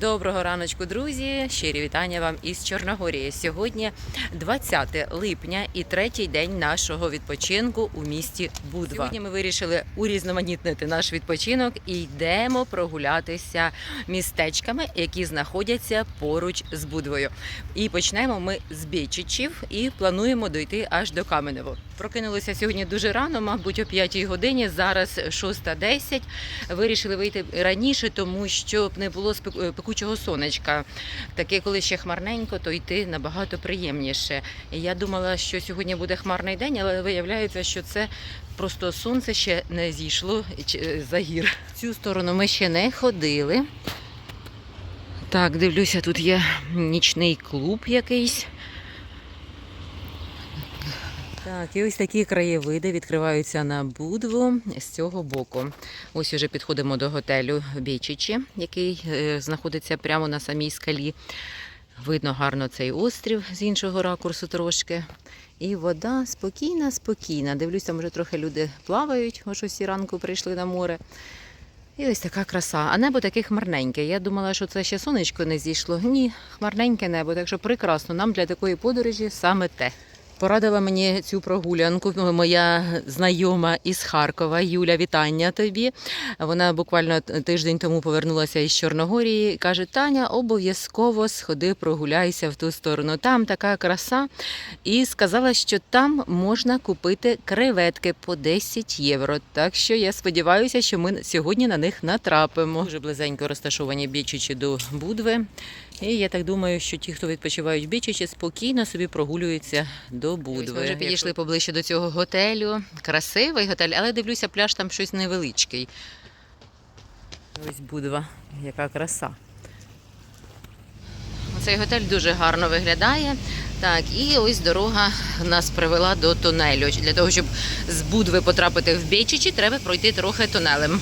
Доброго раночку, друзі! Щирі вітання вам із Чорногорії. Сьогодні 20 липня і третій день нашого відпочинку у місті Будва. Сьогодні ми вирішили урізноманітнити наш відпочинок і йдемо прогулятися містечками, які знаходяться поруч з Будвою. І почнемо ми з Бєчичів і плануємо дойти аж до Каменево. Прокинулися сьогодні дуже рано, мабуть, о 5 годині. Зараз 6.10. Вирішили вийти раніше, тому щоб не було спек- пекучого сонечка. Таке, коли ще хмарненько, то йти набагато приємніше. Я думала, що сьогодні буде хмарний день, але виявляється, що це просто сонце ще не зійшло ч- за гір. В цю сторону ми ще не ходили. Так, дивлюся, тут є нічний клуб якийсь. Так, і ось такі краєвиди відкриваються на Будву з цього боку. Ось уже підходимо до готелю Бічичі, який е, знаходиться прямо на самій скалі. Видно гарно цей острів з іншого ракурсу трошки. І вода спокійна, спокійна. Дивлюся, там вже трохи люди плавають, ось усі ранку прийшли на море. І ось така краса. А небо таке хмарненьке. Я думала, що це ще сонечко не зійшло. Ні, хмарненьке небо, так що прекрасно. Нам для такої подорожі саме те. Порадила мені цю прогулянку моя знайома із Харкова Юля. Вітання тобі. Вона буквально тиждень тому повернулася із Чорногорії. Каже: Таня, обов'язково сходи, прогуляйся в ту сторону. Там така краса. І сказала, що там можна купити креветки по 10 євро. Так що я сподіваюся, що ми сьогодні на них натрапимо. Дуже близенько розташовані бічичі до Будви. І я так думаю, що ті, хто відпочивають в Бічичі, спокійно собі прогулюються до Будви. Ми вже підійшли поближче до цього готелю. Красивий готель, але дивлюся, пляж там щось невеличкий. Ось Будва, яка краса. Цей готель дуже гарно виглядає. Так, і ось дорога нас привела до тунелю. Для того, щоб з Будви потрапити в Бічичі, треба пройти трохи тунелем.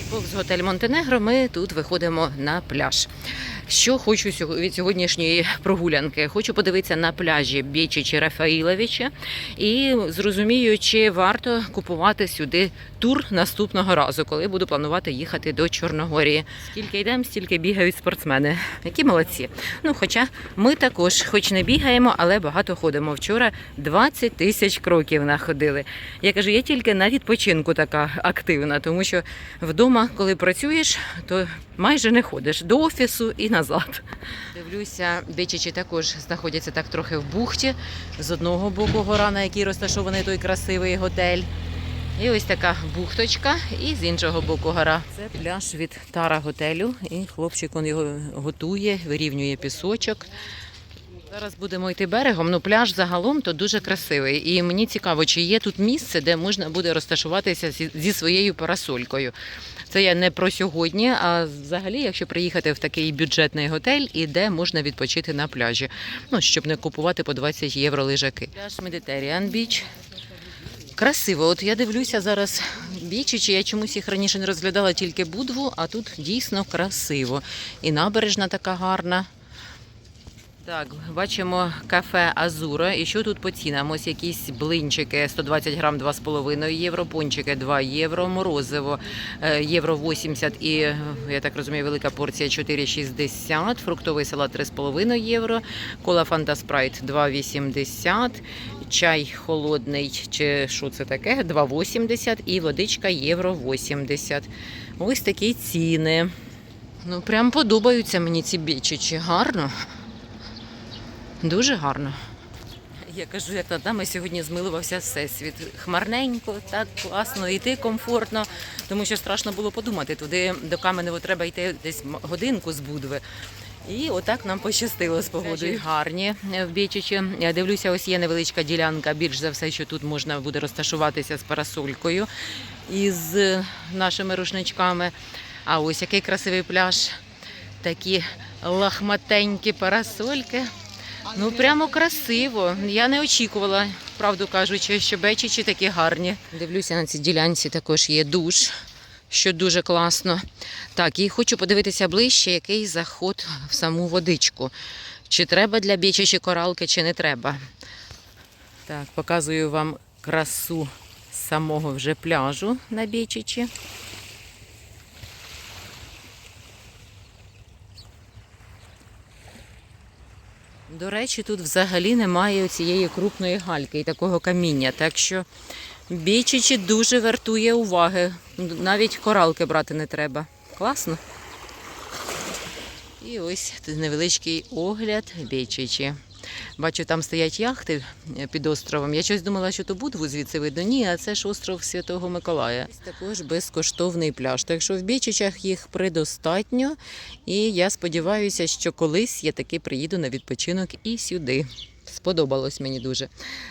І повз готель Монтенегро ми тут виходимо на пляж. Що хочу від сьогоднішньої прогулянки? Хочу подивитися на пляжі Бєчичі Рафаїловича і зрозумію, чи варто купувати сюди тур наступного разу, коли буду планувати їхати до Чорногорії. Скільки йдемо, стільки бігають спортсмени. Які молодці. Ну, хоча ми також, хоч не бігаємо, але багато ходимо. Вчора 20 тисяч кроків находили. Я кажу, я тільки на відпочинку така активна, тому що вдома, коли працюєш, то майже не ходиш до офісу і назад. Дивлюся, дичачі також знаходяться так трохи в бухті. З одного боку гора, на якій розташований той красивий готель. І ось така бухточка, і з іншого боку гора. Це пляж від Тара готелю. І хлопчик він його готує, вирівнює пісочок. Зараз будемо йти берегом. Ну, пляж загалом то дуже красивий. І мені цікаво, чи є тут місце, де можна буде розташуватися зі- своєю парасолькою. Це я не про сьогодні, а взагалі, якщо приїхати в такий бюджетний готель і де можна відпочити на пляжі. Ну, щоб не купувати по 20 євро лежаки. Пляж Mediterranean Beach. Красиво. От я дивлюся зараз бічі, чи я чомусь їх раніше не розглядала тільки будву, а тут дійсно красиво. І набережна така гарна. Так, бачимо кафе Азура. І що тут по цінам? Ось якісь блинчики 120 грам 2,5 євро, пончики 2 євро, морозиво е, євро 80 і, я так розумію, велика порція 4,60, фруктовий салат 3,5 євро, кола Фанта Спрайт 2,80, чай холодний, чи що це таке, 2,80 і водичка євро 80. Ось такі ціни. Ну, прям подобаються мені ці бічичі. Гарно. Дуже гарно. Я кажу, як над нами сьогодні змилувався всесвіт. Хмарненько, так класно, йти комфортно, тому що страшно було подумати. Туди до Каменево треба йти десь годинку з Будви. І отак нам пощастило з погодою. Гарні в Бічичі. Я дивлюся, ось є невеличка ділянка. Більш за все, що тут можна буде розташуватися з парасолькою і з нашими рушничками. А ось який красивий пляж. Такі лахматенькі парасольки. Ну прямо красиво. Я не очікувала, правду кажучи, що бечичі такі гарні. Дивлюся на цій ділянці також є душ, що дуже класно. Так, і хочу подивитися ближче, який заход в саму водичку. Чи треба для бічачі коралки, чи не треба. Так, показую вам красу самого вже пляжу на бічичі. До речі, тут взагалі немає цієї крупної гальки і такого каміння. Так що бічичі дуже вартує уваги. Навіть коралки брати не треба. Класно. І ось невеличкий огляд бічичі. Бачу, там стоять яхти е, під островом. Я щось думала, що то Будву звідси видно. Ні, а це ж остров Святого Миколая. Також безкоштовний пляж. Так що в Бічичах їх предостатньо. І я сподіваюся, що колись я таки приїду на відпочинок і сюди. Сподобалось мені дуже.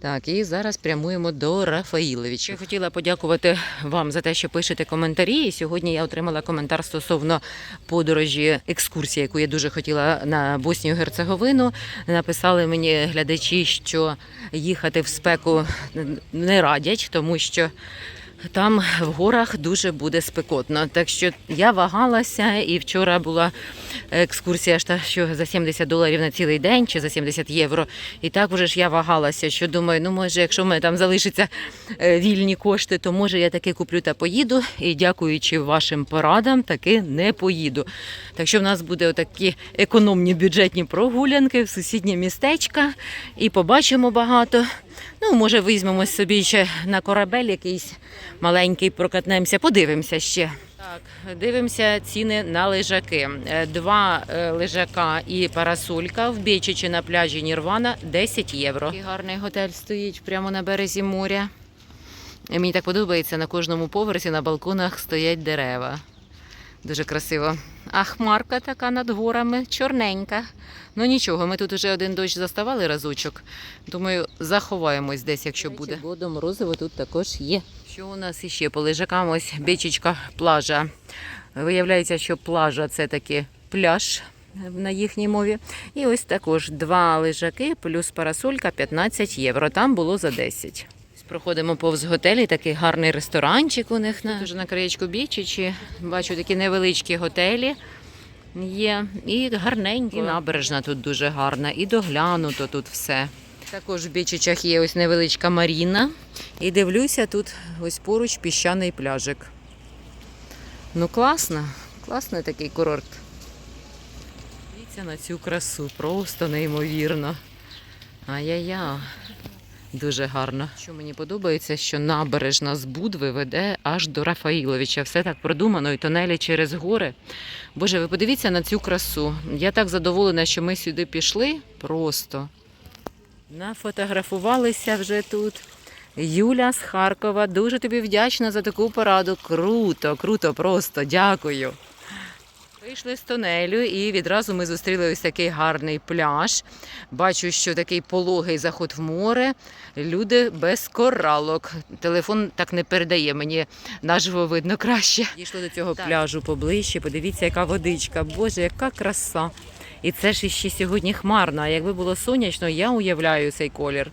Так, і зараз прямуємо до Рафаїловича. Я хотіла подякувати вам за те, що пишете коментарі. І сьогодні я отримала коментар стосовно подорожі екскурсії, яку я дуже хотіла на Боснію Герцеговину. Написали мені глядачі, що їхати в спеку не радять, тому що там в горах дуже буде спекотно. Так що я вагалася, і вчора була екскурсія що за 70 доларів на цілий день чи за 70 євро. І так вже ж я вагалася, що думаю, ну може, якщо в мене там залишаться е, вільні кошти, то може я таки куплю та поїду. І дякуючи вашим порадам, таки не поїду. Так що в нас буде отакі економні бюджетні прогулянки в сусіднє містечка і побачимо багато. Ну, може, візьмемо собі ще на корабель якийсь маленький, прокатнемося, подивимося ще. Так, дивимося ціни на лежаки. Е, Два е, лежака і парасолька в Бічичі на пляжі Нірвана 10 євро. Такий гарний готель стоїть прямо на березі моря. Мені так подобається, на кожному поверсі на балконах стоять дерева. Дуже красиво. А хмарка така над горами, чорненька. Ну нічого, ми тут уже один дощ заставали разочок. Думаю, заховаємось десь, якщо буде. Бодо морозиво тут також є. Що у нас іще по лежакам? Ось бічечка плажа. Виявляється, що плажа це таки пляж на їхній мові. І ось також два лежаки плюс парасолька 15 євро. Там було за 10. Проходимо повз готелі, такий гарний ресторанчик у них на, на краєчку бічичі. Бачу такі невеличкі готелі є. І гарненькі. І набережна тут дуже гарна, і доглянуто тут все. Також в Бічичах є ось невеличка маріна. І дивлюся, тут ось поруч піщаний пляжик. Ну класно, класний такий курорт. Дивіться на цю красу, просто неймовірно. Ай-яй-яй. Дуже гарно. Що мені подобається, що набережна з Будви веде аж до Рафаїловича. Все так продумано, і тунелі через гори. Боже, ви подивіться на цю красу. Я так задоволена, що ми сюди пішли. Просто нафотографувалися вже тут. Юля з Харкова, дуже тобі вдячна за таку пораду. Круто, круто, просто дякую. Вийшли з тунелю і відразу ми зустріли ось такий гарний пляж. Бачу, що такий пологий заход в море. Люди без коралок. Телефон так не передає, мені наживо видно краще. Дійшли до цього пляжу поближче. Подивіться, яка водичка. Боже, яка краса. І це ж іще сьогодні хмарно. А якби було сонячно, я уявляю цей колір.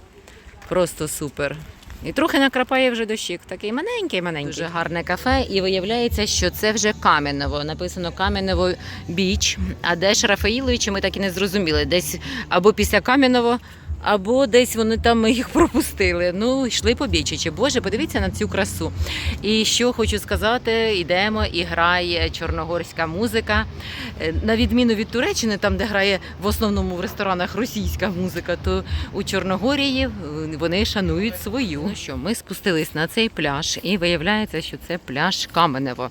Просто супер. І трохи накрапає вже дощик. Такий маленький, маленький. Дуже гарне кафе, і виявляється, що це вже Кам'яново. Написано Кам'яново біч. А де ж Рафаїловичі, ми так і не зрозуміли. Десь або після Кам'яново, або десь вони там їх пропустили. Ну, йшли по бічичі. Боже, подивіться на цю красу. І що хочу сказати, йдемо і грає чорногорська музика. Е, На відміну від Туреччини, там, де грає в основному в ресторанах російська музика, то у Чорногорії вони шанують свою. Ну що, ми спустились на цей пляж, і виявляється, що це пляж Каменево.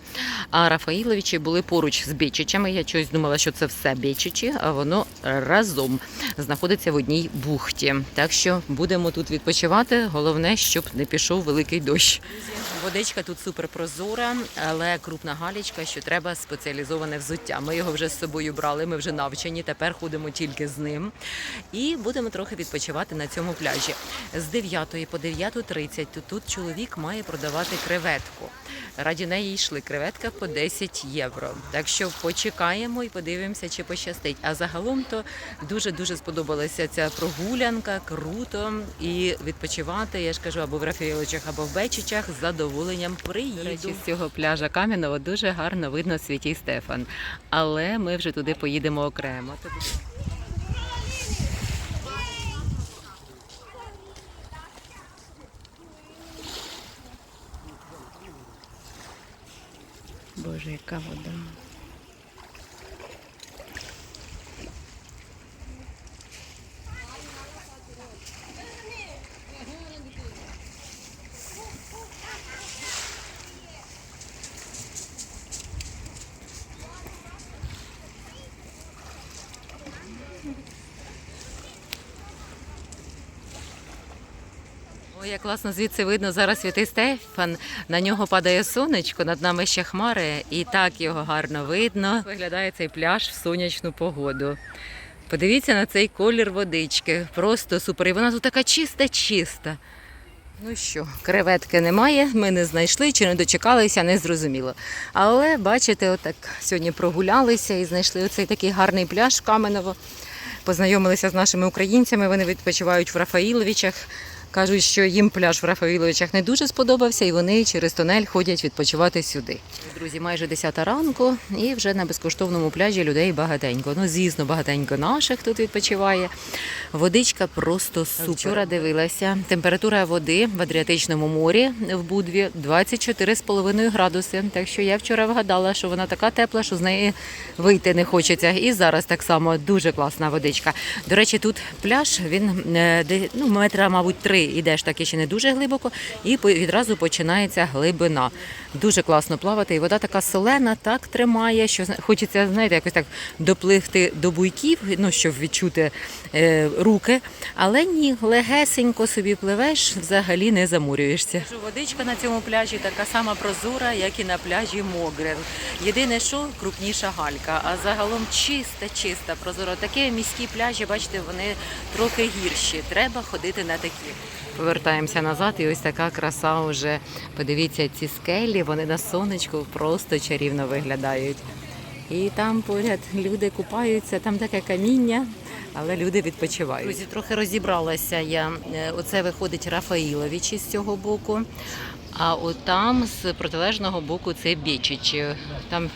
А Рафаїловичі були поруч з Бічичами. Я щось думала, що це все Бічичі, а воно разом знаходиться в одній бухті. Так що будемо тут відпочивати. Головне, щоб не пішов великий дощ. Водичка тут супер прозора, але крупна галічка, що треба спеціалізоване взуття. Ми його вже з собою брали, ми вже навчені. Тепер ходимо тільки з ним. І будемо трохи відпочивати на цьому пляжі. З 9 по 9.30 тут, чоловік має продавати креветку. Раді неї йшли креветка по 10 євро. Так що почекаємо і подивимося, чи пощастить. А загалом то дуже дуже сподобалася ця прогулянка, круто і відпочивати. Я ж кажу, або в Рафаїловичах, або в Бечичах з задоволенням приїду. До речі, з цього пляжа Кам'яного дуже гарно видно святій Стефан. Але ми вже туди поїдемо окремо. Боже, яка вода. Ой, як класно звідси видно зараз святий Стефан. На нього падає сонечко, над нами ще хмари, і так його гарно видно. Виглядає цей пляж в сонячну погоду. Подивіться на цей колір водички. Просто супер. І вона тут така чиста-чиста. Ну що, креветки немає, ми не знайшли чи не дочекалися, не зрозуміло. Але бачите, отак сьогодні прогулялися і знайшли оцей такий гарний пляж в Каменово. Познайомилися з нашими українцями. Вони відпочивають в Рафаїловичах. Кажуть, що їм пляж в Рафаїловичах не дуже сподобався, і вони через тунель ходять відпочивати сюди. Друзі, майже 10 ранку, і вже на безкоштовному пляжі людей багатенько. Ну, звісно, багатенько наших тут відпочиває. Водичка просто супер. Вчора дивилася. Температура води в Адріатичному морі в Будві 24,5 градуси. Так що я вчора вгадала, що вона така тепла, що з неї вийти не хочеться. І зараз так само дуже класна водичка. До речі, тут пляж, він е, ну, метра, мабуть, три ідеш так ще не дуже глибоко, і відразу починається глибина. Дуже класно плавати, і вода така солена, так тримає, що хочеться, знаєте, якось так допливти до буйків, ну, щоб відчути е, руки. Але ні, легесенько собі пливеш, взагалі не замурюєшся. Водичка на цьому пляжі така сама прозора, як і на пляжі Могрен. Єдине, що крупніша галька, а загалом чиста, чиста, прозора. Такі міські пляжі, бачите, вони трохи гірші. Треба ходити на такі. Повертаємося назад, і ось така краса вже. Подивіться, ці скелі, вони на сонечку просто чарівно виглядають. І там поряд люди купаються, там таке каміння, але люди відпочивають. Друзі, трохи розібралася я. Е, Оце виходить Рафаїлович із цього боку. А от там з протилежного боку це Бічичі. Там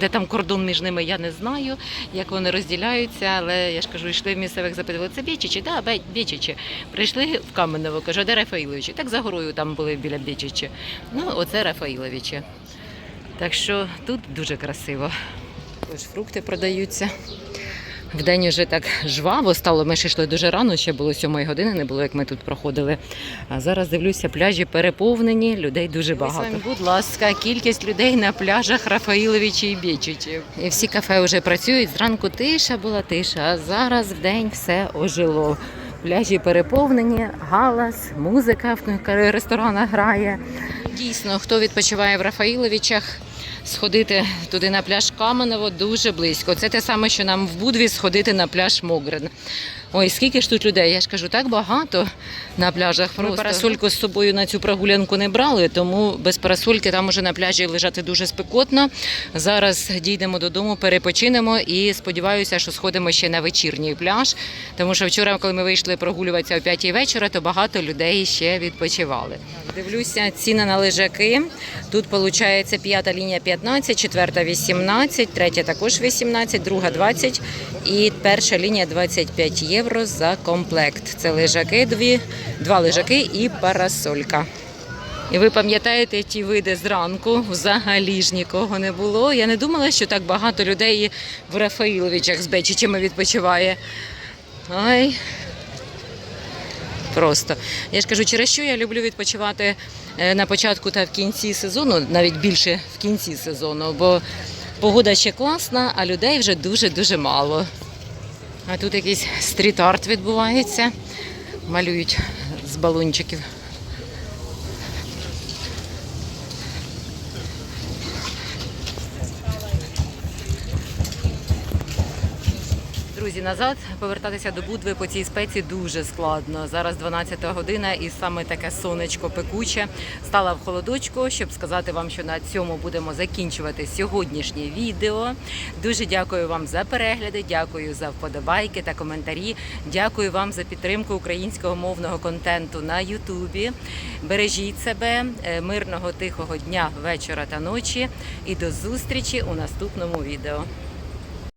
де там кордон між ними, я не знаю, як вони розділяються, але я ж кажу, йшли в місцевих запитували, це Бічичі, да, Бічичі. Прийшли в Каменево, кажу, де Рафаїловичі? Так за горою там були біля Бічичі. Ну, оце Рафаїловичі. Так що тут дуже красиво. Ось фрукти продаються. Вдень вже так жваво стало. Ми ж йшли дуже рано, ще було сьомої години, не було, як ми тут проходили. А зараз дивлюся, пляжі переповнені, людей дуже багато. Будь ласка, кількість людей на пляжах Рафаїловичі і Бічичі. І всі кафе вже працюють. Зранку тиша була тиша, а зараз вдень все ожило. Пляжі переповнені, галас, музика в ресторанах грає. Дійсно, хто відпочиває в Рафаїловичах, сходити туди на пляж Каменово дуже близько. Це те саме, що нам в Будві сходити на пляж Могрен. Ой, скільки ж тут людей? Я ж кажу, так багато на пляжах. Ми парасольку з собою на цю прогулянку не брали, тому без парасольки там уже на пляжі лежати дуже спекотно. Зараз дійдемо додому, перепочинемо і сподіваюся, що сходимо ще на вечірній пляж. Тому що вчора, коли ми вийшли прогулюватися о 5 вечора, то багато людей ще відпочивали. Дивлюся, ціни на лежаки. Тут виходить п'ята лінія 15, четверта 18, третя також 18, друга 20 і перша лінія 25 євро за комплект. Це лежаки, дві, два лежаки і парасолька. І ви пам'ятаєте ті види зранку? Взагалі ж нікого не було. Я не думала, що так багато людей в Рафаїловичах з Бечичами відпочиває. Ай, просто. Я ж кажу, через що я люблю відпочивати е, на початку та в кінці сезону, навіть більше в кінці сезону, бо погода ще класна, а людей вже дуже-дуже мало. А тут якийсь стріт-арт відбувається. Малюють з балончиків. Друзі, назад повертатися до Будви по цій спеці дуже складно. Зараз 12 година і саме таке сонечко пекуче. Стала в холодочку, щоб сказати вам, що на цьому будемо закінчувати сьогоднішнє відео. Дуже дякую вам за перегляди, дякую за вподобайки та коментарі. Дякую вам за підтримку українського мовного контенту на Ютубі. Бережіть себе, е, мирного тихого дня, вечора та ночі. І до зустрічі у наступному відео.